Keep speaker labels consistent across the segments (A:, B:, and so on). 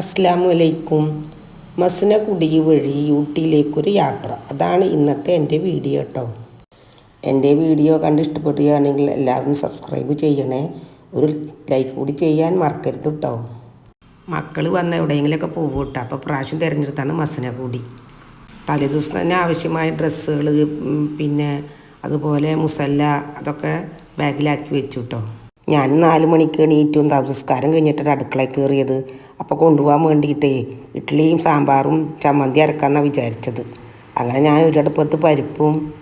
A: അസ്സാമു അലൈക്കും മസനകുടി വഴി ഊട്ടിയിലേക്കൊരു യാത്ര. അതാണ് ഇന്നത്തെ എന്റെ വീഡിയോ കേട്ടോ എന്റെ വീഡിയോ കണ്ട് ഇഷ്ടപ്പെടുകയാണെങ്കിൽ എല്ലാവരും സബ്സ്ക്രൈബ് ചെയ്യണേ. ഒരു ലൈക്ക് കൂടി ചെയ്യാൻ മറക്കരുത് കേട്ടോ മക്കൾ വന്ന എവിടെയെങ്കിലുമൊക്കെ പോകും കേട്ടോ അപ്പോൾ പ്രാവശ്യം തിരഞ്ഞെടുത്താണ് മസനകുടി. തലേദിവസം തന്നെ ആവശ്യമായ ഡ്രസ്സുകൾ പിന്നെ അതുപോലെ മുസല്ല അതൊക്കെ ബാഗിലാക്കി വെച്ചു കേട്ടോ ഞാൻ നാല് മണിക്ക് എണീറ്റും നമസ്കാരം കഴിഞ്ഞിട്ടാണ് അടുക്കളയിൽ കയറിയത്. അപ്പോൾ കൊണ്ടുപോകാൻ വേണ്ടിയിട്ടേ ഇഡ്ഡലിയും സാമ്പാറും ചമ്മന്തി അരക്കാമെന്നാണ് വിചാരിച്ചത്. അങ്ങനെ ഞാൻ ഒരടുപ്പത്ത് പരിപ്പും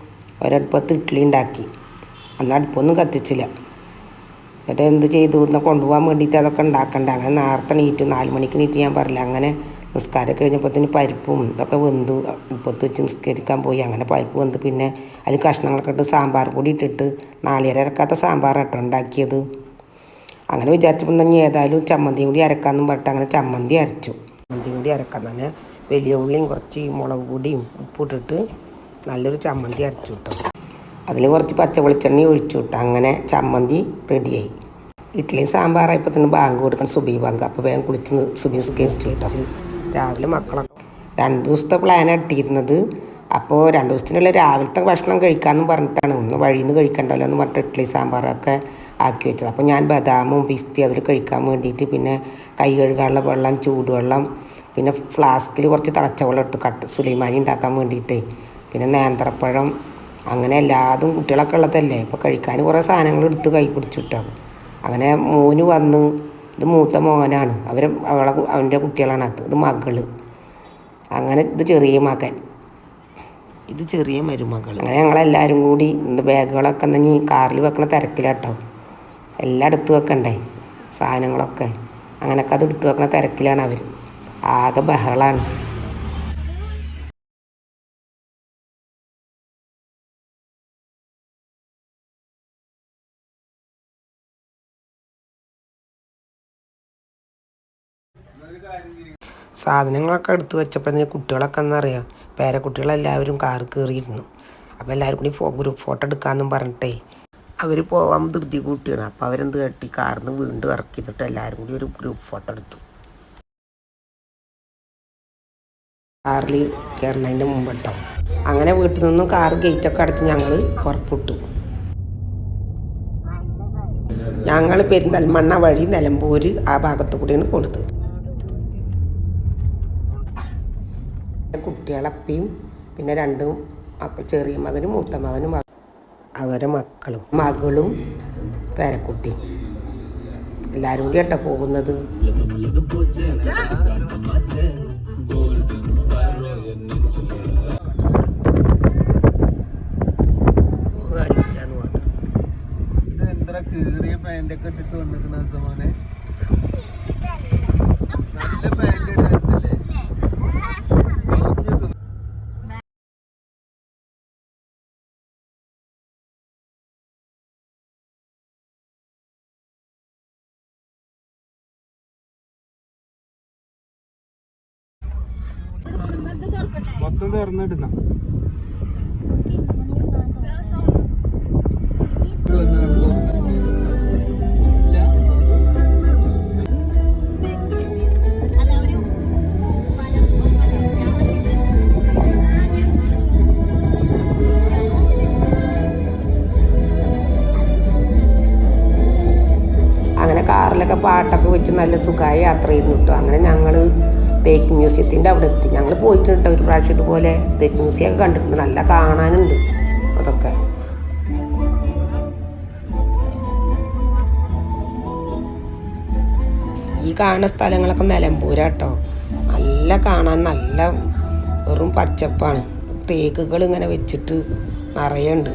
A: ഒരടുപ്പത്ത് ഇഡ്ഡലി ഉണ്ടാക്കി. അന്ന് അടുപ്പൊന്നും കത്തിച്ചില്ല. എന്നിട്ട് എന്ത് ചെയ്തു? എന്നാൽ കൊണ്ടുപോകാൻ വേണ്ടിയിട്ട് അതൊക്കെ ഉണ്ടാക്കണ്ട? അങ്ങനെ നേരത്തെ നീറ്റ് നാല് മണിക്ക് നീറ്റ് ഞാൻ പറഞ്ഞില്ല അങ്ങനെ നിസ്കാരം കഴിഞ്ഞപ്പോഴത്തേന് പരിപ്പും ഇതൊക്കെ വെന്തു. ഉപ്പത്ത് വെച്ച് നിസ്കരിക്കാൻ പോയി. അങ്ങനെ പരിപ്പ് വെന്ത് പിന്നെ അതിൽ കഷ്ണങ്ങളൊക്കെ ഇട്ട് സാമ്പാർ പൊടി ഇട്ടിട്ട് നാളികേരം അരക്കാത്ത സാമ്പാർ കേട്ടോ ഉണ്ടാക്കിയത്. അങ്ങനെ വിചാരിച്ചപ്പോൾ തന്നെ ഏതായാലും ചമ്മന്തിയും കൂടി അരക്കാമെന്നും പറഞ്ഞിട്ട് അങ്ങനെ ചമ്മന്തി അരച്ചു. ചമ്മന്തി കൂടി അരക്കാൻ തന്നെ വലിയ ഉള്ളിയും കുറച്ച് മുളക് പൊടിയും ഉപ്പിട്ടിട്ട് നല്ലൊരു ചമ്മന്തി അരച്ചു കിട്ടും. അതിൽ കുറച്ച് പച്ച വെളിച്ചെണ്ണ ഒഴിച്ചു വിട്ടു അങ്ങനെ ചമ്മന്തി റെഡിയായി. ഇഡ്ഡലി സാമ്പാറായപ്പോൾ തന്നെ ബാങ്ക് കൊടുക്കണം സുബി ബാങ്ക്. അപ്പോൾ വേഗം കുളിച്ച് സുബി സ്കേസ്റ്റ് കേട്ടോ. രാവിലെ മക്കളൊക്കെ. രണ്ട് ദിവസത്തെ പ്ലാൻ ഇട്ടിരുന്നത് അപ്പോൾ രണ്ട് ദിവസത്തിനുള്ള രാവിലത്തെ ഭക്ഷണം കഴിക്കാമെന്നും പറഞ്ഞിട്ടാണ്. ഒന്ന് വഴിയിൽ നിന്ന് കഴിക്കണ്ടല്ലോ എന്ന് പറഞ്ഞിട്ട് ഇഡ്ഡലി സാമ്പാറൊക്കെ ആക്കി വെച്ചത്. അപ്പോൾ ഞാൻ ബദാമും പിസ്തി അതിൽ കഴിക്കാൻ വേണ്ടിയിട്ട് പിന്നെ കൈ കഴുകാനുള്ള വെള്ളം ചൂടുവെള്ളം പിന്നെ ഫ്ലാസ്കിൽ കുറച്ച് തിളച്ച വെള്ളം എടുത്ത്. കട്ട് സുലൈമാനി ഉണ്ടാക്കാൻ വേണ്ടിയിട്ട്. പിന്നെ നേന്ത്രപ്പഴം അങ്ങനെ എല്ലാതും കുട്ടികളൊക്കെ ഉള്ളതല്ലേ. അപ്പോൾ കഴിക്കാൻ കുറേ സാധനങ്ങൾ എടുത്ത് കൈ പിടിച്ചിട്ടാകും അങ്ങനെ മോന് വന്ന് ഇത് മൂത്ത മോനാണ്. അവർ അവളെ അവന്റെ കുട്ടികളാണ് അത്. ഇത് മകൾ. അങ്ങനെ ഇത് ചെറിയ മകൻ. ഇത് ചെറിയ മരുമകൾ അങ്ങനെ ഞങ്ങളെല്ലാവരും കൂടി ഇന്ന് ബാഗുകളൊക്കെ ഈ കാറിൽ വെക്കണ തിരക്കിലാട്ടോ. എല്ലാം എടുത്ത് വെക്കണ്ടേ? സാധനങ്ങളൊക്കെ. അങ്ങനെയൊക്കെ അത് എടുത്ത് വെക്കണ തിരക്കിലാണ് അവർ ആകെ ബഹളാണ്. സാധനങ്ങളൊക്കെ എടുത്ത് വെച്ചപ്പോൾ കുട്ടികളൊക്കെ എന്നറിയാം പേരക്കുട്ടികളെല്ലാവരും കാറ് കയറിയിരുന്നു അപ്പോൾ എല്ലാവരും കൂടി ഫോ ഗ്രൂപ്പ് ഫോട്ടോ എടുക്കാമെന്നും പറഞ്ഞിട്ടേ അവർ പോകാൻ ധൃതി കൂട്ടിയാണ്. അപ്പോൾ അവരെന്ത് കെട്ടി? കാറിൽ നിന്ന് വീണ്ടും ഇറക്കി എന്നിട്ട് എല്ലാവരും കൂടി ഒരു ഗ്രൂപ്പ് ഫോട്ടോ എടുത്തു. കാറിൽ കയറുന്നതിന്റെ മുമ്പ് കേട്ടോ അങ്ങനെ വീട്ടിൽ നിന്നും കാറ് ഗേറ്റൊക്കെ അടച്ച് ഞങ്ങൾ പുറപ്പെട്ടു. ഞങ്ങൾ പെരിന്തൽമണ്ണ വഴി നിലമ്പൂര് ആ ഭാഗത്തു കൂടിയാണ് പോണത്. കുട്ടികളപ്പയും പിന്നെ രണ്ടും ചെറിയ മകനും മൂത്ത മകനും അവരെ മക്കളും മകളും പേരക്കുട്ടി. എല്ലാവരും കൂടി കേട്ടോ പോകുന്നത്
B: കീറിയ പാന്റ് ഒക്കെ ഇട്ടിട്ട് വന്നിക്കണ സമാനെ നല്ല പാന്റ് ഇടാത്തല്ലേ മൊത്തം തുറന്നിടുന്ന.
A: അങ്ങനെ കാറിലൊക്കെ പാട്ടൊക്കെ വെച്ച് നല്ല സുഖമായ യാത്ര ചെയ്യുന്നു കേട്ടോ അങ്ങനെ ഞങ്ങൾ തേക്ക് മ്യൂസിയത്തിന്റെ അവിടെ എത്തി ഞങ്ങൾ പോയിട്ടുണ്ട് ഒരു പ്രാവശ്യം ഇതുപോലെ. തേക്ക് മ്യൂസിയം ഒക്കെ കണ്ടിട്ടുണ്ട്. നല്ല കാണാനുണ്ട് അതൊക്കെ. ഈ കാണുന്ന സ്ഥലങ്ങളൊക്കെ നിലമ്പൂരാട്ടോ. നല്ല കാണാൻ നല്ല വെറും പച്ചപ്പാണ്. തേക്കുകൾ ഇങ്ങനെ വെച്ചിട്ട് നിറയുണ്ട്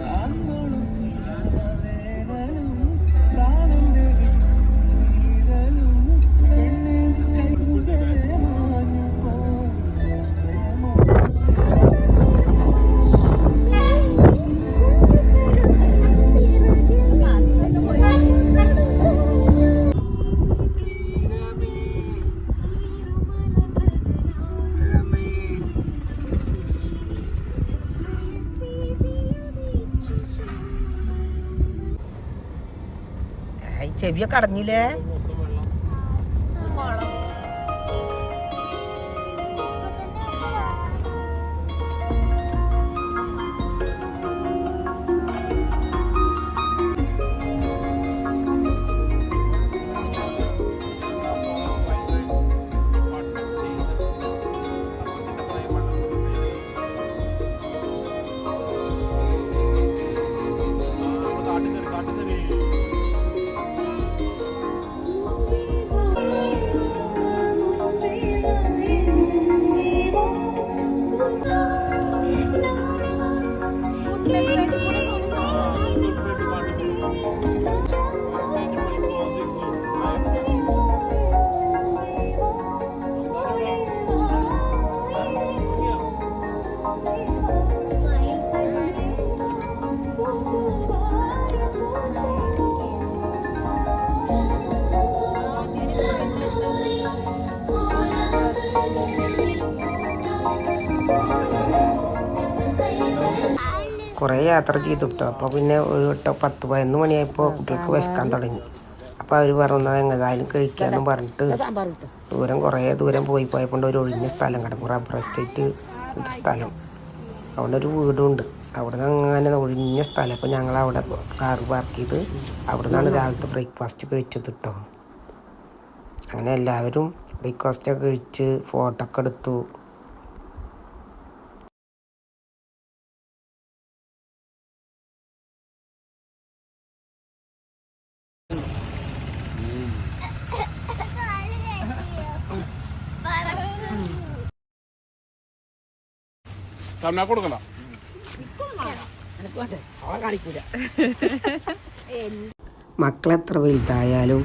A: ചെവിയൊക്കെ അടഞ്ഞില്ലേ? കുറേ യാത്ര ചെയ്തു കിട്ടും അപ്പോൾ പിന്നെ ഒരു വട്ടം പത്ത് പതിനൊന്ന് മണിയായപ്പോൾ കുട്ടികൾക്ക് വിശക്കാൻ തുടങ്ങി. അപ്പോൾ അവർ പറഞ്ഞത് എങ്ങനെയായാലും കഴിക്കാമെന്ന് പറഞ്ഞിട്ട് ദൂരം കുറേ ദൂരം പോയി പോയപ്പോൾ ഒരു ഒഴിഞ്ഞ സ്ഥലം കിടക്കും റബ്ബർ എസ്റ്റേറ്റ് സ്ഥലം. അവിടെ ഒരു വീടുണ്ട് അവിടെ നിന്ന് അങ്ങനെ ഒഴിഞ്ഞ സ്ഥലം അപ്പോൾ ഞങ്ങൾ അവിടെ കാർ പാർക്ക് ചെയ്ത് അവിടെ നിന്നാണ് രാവിലത്തെ ബ്രേക്ക്ഫാസ്റ്റ് കഴിച്ചത് കേട്ടോ അങ്ങനെ എല്ലാവരും ബ്രേക്ക്ഫാസ്റ്റ് ഒക്കെ കഴിച്ച് ഫോട്ടോ ഒക്കെ എടുത്തു.
C: കൊടുക്കണ്ട?
A: മക്കൾ എത്ര വലുതായാലും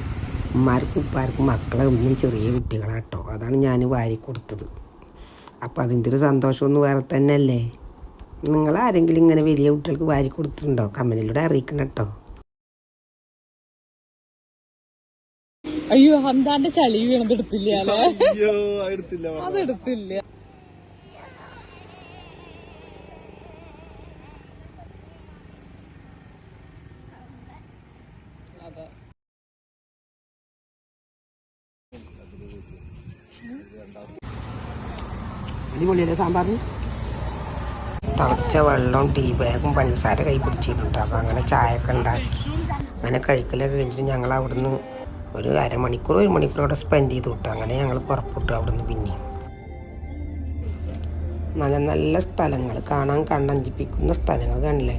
A: ഉമ്മാർക്കും ഉപ്പാർക്കും മക്കളെ ഒന്നും ചെറിയ കുട്ടികളാട്ടോ. അതാണ് ഞാൻ വാരി കൊടുത്തത്. അപ്പം അതിന്റെ ഒരു സന്തോഷമൊന്നും ഒന്ന് വേറെ തന്നെയല്ലേ? നിങ്ങൾ ആരെങ്കിലും ഇങ്ങനെ വലിയ കുട്ടികൾക്ക് വാരി കൊടുത്തിട്ടുണ്ടോ? കമ്പനിയിലൂടെ അറിയിക്കണം കേട്ടോ.
D: അയ്യോ ഹന്താന്റെ ചളി വീണത് എടുത്തില്ല അല്ലേ? അതെടുത്തില്ല
A: അടിപൊളിയല്ലേ തിളച്ച വെള്ളവും ടീ ബാഗും പഞ്ചസാര കൈ പിടിച്ചിട്ടുണ്ട്. അപ്പോൾ അങ്ങനെ ചായയൊക്കെ ഉണ്ടാക്കി. അങ്ങനെ കഴിക്കലൊക്കെ കഴിഞ്ഞിട്ട് ഞങ്ങൾ അവിടുന്ന് ഒരു അരമണിക്കൂർ ഒരു മണിക്കൂർ അവിടെ സ്പെൻഡ് ചെയ്ത് വിട്ടു. അങ്ങനെ ഞങ്ങൾ പുറപ്പെട്ടു അവിടുന്ന് പിന്നെ. നല്ല നല്ല സ്ഥലങ്ങൾ. കാണാൻ കണ്ണഞ്ചിപ്പിക്കുന്ന സ്ഥലങ്ങൾ കാണില്ലേ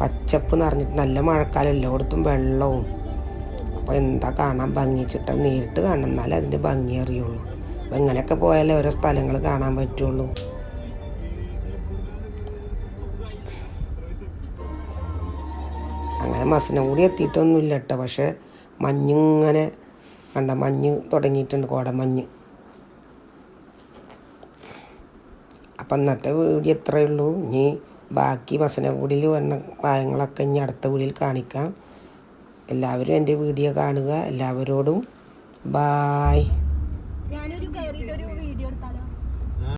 A: പച്ചപ്പ് നിറഞ്ഞിട്ട് നല്ല മഴക്കാലം. എല്ലായിടത്തും വെള്ളവും. അപ്പോൾ എന്താ കാണാൻ ഭംഗി വെച്ചിട്ട് നേരിട്ട് കാണുന്നാലേ അതിന്റെ ഭംഗി അറിയുള്ളൂ. അപ്പം ഇങ്ങനെയൊക്കെ പോയാലേ ഓരോ സ്ഥലങ്ങൾ കാണാൻ പറ്റുള്ളൂ. അങ്ങനെ മസനഗുടി എത്തിയിട്ടൊന്നുമില്ല കേട്ടോ പക്ഷേ മഞ്ഞിങ്ങനെ കണ്ട മഞ്ഞ് തുടങ്ങിയിട്ടുണ്ട് കോടമഞ്ഞ് അപ്പം ഇന്നത്തെ വീഡിയോ ഇത്രയേ ഉള്ളൂ. ഇനി ബാക്കി മസനഗുഡിയിൽ വന്ന പായങ്ങളൊക്കെ ഇനി അടുത്ത വീഡിയോയിൽ കാണിക്കാം. എല്ലാവരും എന്റെ വീഡിയോ കാണുക. എല്ലാവരോടും ബായ്.